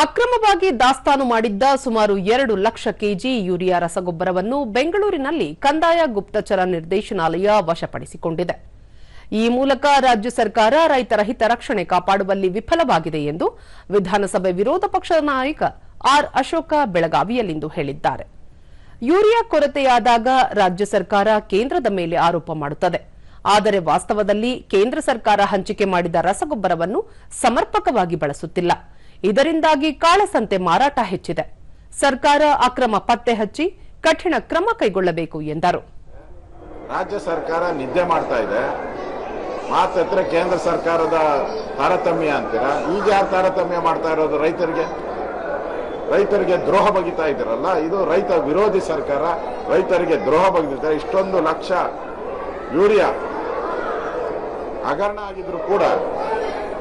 ಅಕ್ರಮವಾಗಿ ದಾಸ್ತಾನು ಮಾಡಿದ್ದ ಸುಮಾರು ಎರಡು ಲಕ್ಷ ಕೆಜಿ ಯೂರಿಯಾ ರಸಗೊಬ್ಬರವನ್ನು ಬೆಂಗಳೂರಿನಲ್ಲಿ ಕಂದಾಯ ಗುಪ್ತಚರ ನಿರ್ದೇಶನಾಲಯ ವಶಪಡಿಸಿಕೊಂಡಿದೆ. ಈ ಮೂಲಕ ರಾಜ್ಯ ಸರ್ಕಾರ ರೈತರ ಹಿತರಕ್ಷಣೆ ಕಾಪಾಡುವಲ್ಲಿ ವಿಫಲವಾಗಿದೆ ಎಂದು ವಿಧಾನಸಭೆ ವಿರೋಧ ಪಕ್ಷದ ನಾಯಕ ಆರ್ ಅಶೋಕ ಬೆಳಗಾವಿಯಲ್ಲಿಂದು ಹೇಳಿದ್ದಾರೆ. ಯೂರಿಯಾ ಕೊರತೆಯಾದಾಗ ರಾಜ್ಯ ಸರ್ಕಾರ ಕೇಂದ್ರದ ಮೇಲೆ ಆರೋಪ ಮಾಡುತ್ತದೆ. ಆದರೆ ವಾಸ್ತವದಲ್ಲಿ ಕೇಂದ್ರ ಸರ್ಕಾರ ಹಂಚಿಕೆ ಮಾಡಿದ ರಸಗೊಬ್ಬರವನ್ನು ಸಮರ್ಪಕವಾಗಿ ಬಳಸುತ್ತಿಲ್ಲ. ಇದರಿಂದಾಗಿ ಕಾಳಸಂತೆ ಮಾರಾಟ ಹೆಚ್ಚಿದೆ. ಸರ್ಕಾರ ಅಕ್ರಮ ಪತ್ತೆ ಹಚ್ಚಿ ಕಠಿಣ ಕ್ರಮ ಕೈಗೊಳ್ಳಬೇಕು ಎಂದರು. ರಾಜ್ಯ ಸರ್ಕಾರ ನಿದ್ದೆ ಮಾಡ್ತಾ ಇದೆ. ಮಾತ್ರ ಕೇಂದ್ರ ಸರ್ಕಾರದ ತಾರತಮ್ಯ ಅಂತೀರಾ? ಈಗ ಯಾರು ತಾರತಮ್ಯ ಮಾಡ್ತಾ ಇರೋದು ರೈತರಿಗೆ? ರೈತರಿಗೆ ದ್ರೋಹ ಬಗಿತಾ ಇದ್ದೀರಲ್ಲ, ಇದು ರೈತ ವಿರೋಧಿ ಸರ್ಕಾರ, ರೈತರಿಗೆ ದ್ರೋಹ ಬಗೆದಿದ್ದಾರೆ ಇಷ್ಟೊಂದು ಲಕ್ಷ ಯೂರಿಯಾ ಹಗರಣ ಆಗಿದ್ರು ಕೂಡ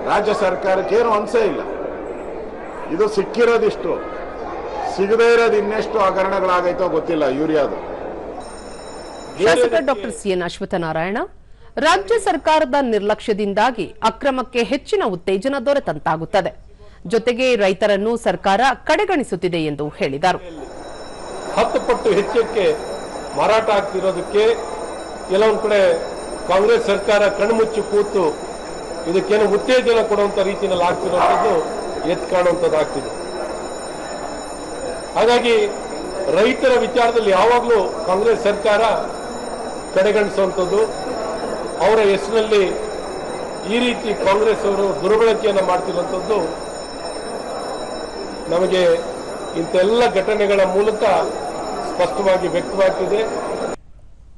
ರಾಜ್ಯ ಸರ್ಕಾರಕ್ಕೆ ಏನು ಅನ್ಸೇ ಇಲ್ಲ. ಇದು ಸಿಕ್ಕಿರೋದಿಷ್ಟು ಸಿಗದೇ ಇರೋದು ಇನ್ನೆಷ್ಟು ಹಗರಣಗಳಾಗೈತೋ ಗೊತ್ತಿಲ್ಲ ಯೂರಿಯಾದು. ಶಾಸಕ ಡಾಕ್ಟರ್ ಸಿಎನ್ ಅಶ್ವತ್ಥನಾರಾಯಣ ರಾಜ್ಯ ಸರ್ಕಾರದ ನಿರ್ಲಕ್ಷ್ಯದಿಂದಾಗಿ ಅಕ್ರಮಕ್ಕೆ ಹೆಚ್ಚಿನ ಉತ್ತೇಜನ ದೊರೆತಂತಾಗುತ್ತದೆ. ಜೊತೆಗೆ ರೈತರನ್ನು ಸರ್ಕಾರ ಕಡೆಗಣಿಸುತ್ತಿದೆ ಎಂದು ಹೇಳಿದರು. ಹತ್ತು ಪಟ್ಟು ಹೆಚ್ಚಕ್ಕೆ ಮಾರಾಟ ಆಗ್ತಿರೋದಕ್ಕೆ ಕೆಲವೊಂದು ಕಡೆ ಕಾಂಗ್ರೆಸ್ ಸರ್ಕಾರ ಕಣ್ಮುಚ್ಚಿ ಕೂತು ಇದಕ್ಕೇನು ಉತ್ತೇಜನ ಕೊಡುವಂತ ರೀತಿಯಲ್ಲಿ ಆಗ್ತಿರುವಂಥದ್ದು ಎತ್ ಕಾಣುವಂಥದ್ದಾಗ್ತಿದೆ ಹಾಗಾಗಿ ರೈತರ ವಿಚಾರದಲ್ಲಿ ಯಾವಾಗಲೂ ಕಾಂಗ್ರೆಸ್ ಸರ್ಕಾರ ಕಡೆಗಣಿಸುವಂಥದ್ದು, ಅವರ ಹೆಸರಿನಲ್ಲಿ ಈ ರೀತಿ ಕಾಂಗ್ರೆಸ್ ಅವರು ದುರ್ಬಳಕೆಯನ್ನು ಮಾಡ್ತಿರುವಂಥದ್ದು ನಮಗೆ ಇಂತೆಲ್ಲ ಘಟನೆಗಳ ಮೂಲಕ ಸ್ಪಷ್ಟವಾಗಿ ವ್ಯಕ್ತವಾಗ್ತಿದೆ.